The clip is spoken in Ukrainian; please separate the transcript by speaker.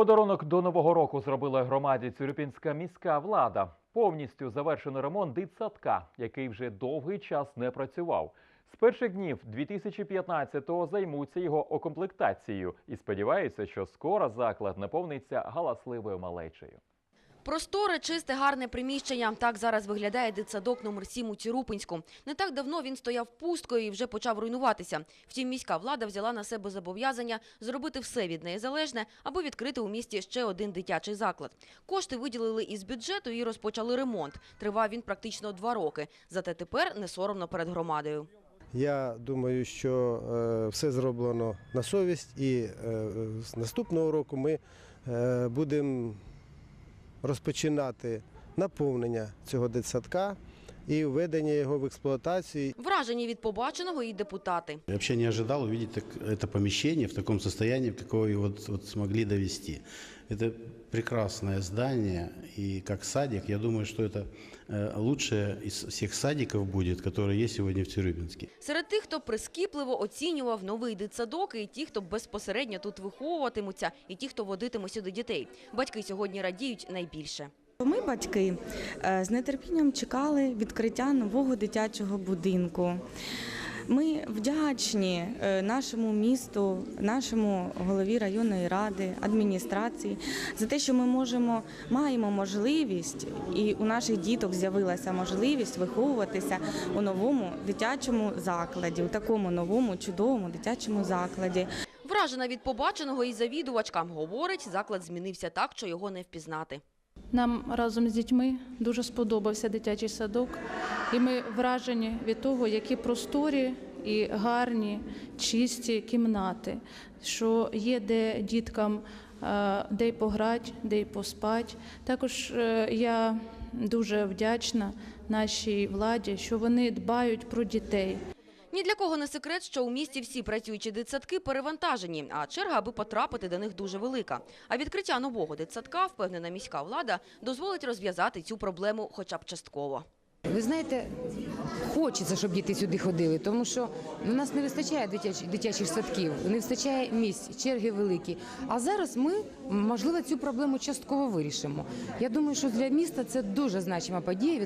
Speaker 1: Подарунок до нового року зробила громаді Цюрюпінська міська влада. Повністю завершено ремонт дитсадка, який вже довгий час не працював. З перших днів 2015-го займуться його окомплектацією і сподіваються, що скоро заклад наповниться галасливою малечею.
Speaker 2: Просторе, чисте, гарне приміщення. Так зараз виглядає дитсадок номер 7 у Цюрупинську. Не так давно він стояв пусткою і вже почав руйнуватися. Втім, міська влада взяла на себе зобов'язання зробити все від неї залежне, аби відкрити у місті ще один дитячий заклад. Кошти виділили із бюджету і розпочали ремонт. Тривав він практично два роки. Зате тепер не соромно перед громадою.
Speaker 3: Я думаю, що е, все зроблено на совість, і е, з наступного року ми е, будемо розпочинати наповнення цього дитсадка і введення його в експлуатацію.
Speaker 2: Вражені від побаченого і депутати.
Speaker 4: Я вообще не ожидал увидеть так, это помещение в таком состоянии, в какое вот, вот смогли довести. Это прекрасное здание, и как садик, я думаю, что это э, лучшее из всех садиков будет, которые есть сегодня в Тюрюбинске.
Speaker 2: Серед тих, хто прискіпливо оцінював новий дитсадок, і ті, хто безпосередньо тут виховуватимуться, і ті, хто водитиме сюди дітей. Батьки сьогодні радіють найбільше.
Speaker 5: Ми, батьки, е, з нетерпінням чекали відкриття нового дитячого будинку. Ми вдячні е, нашому місту, нашому голові районної ради, адміністрації за те, що ми можемо маємо можливість, і у наших діток з'явилася можливість виховуватися у новому дитячому закладі, у такому новому чудовому дитячому закладі.
Speaker 2: Вражена від побаченого і завідувачка. Говорить, заклад змінився так, що його не впізнати.
Speaker 6: Нам разом з дітьми дуже сподобався дитячий садок, і ми вражені від того, які просторі і гарні, чисті кімнати, що є де діткам е, де й пограти, де й поспати. Також е, я дуже вдячна нашій владі, що вони дбають про дітей.
Speaker 2: Ні для кого не секрет, що у місті всі працюючі дитсадки перевантажені, а черга, аби потрапити до них, дуже велика. А відкриття нового дитсадка, впевнена міська влада, дозволить розв'язати цю проблему хоча б частково.
Speaker 7: Ви знаєте, хочеться, щоб діти сюди ходили, тому що у нас не вистачає дитячих, садків, не вистачає місць, черги великі. А зараз ми, можливо, цю проблему частково вирішимо. Я думаю, що для міста це дуже значима подія.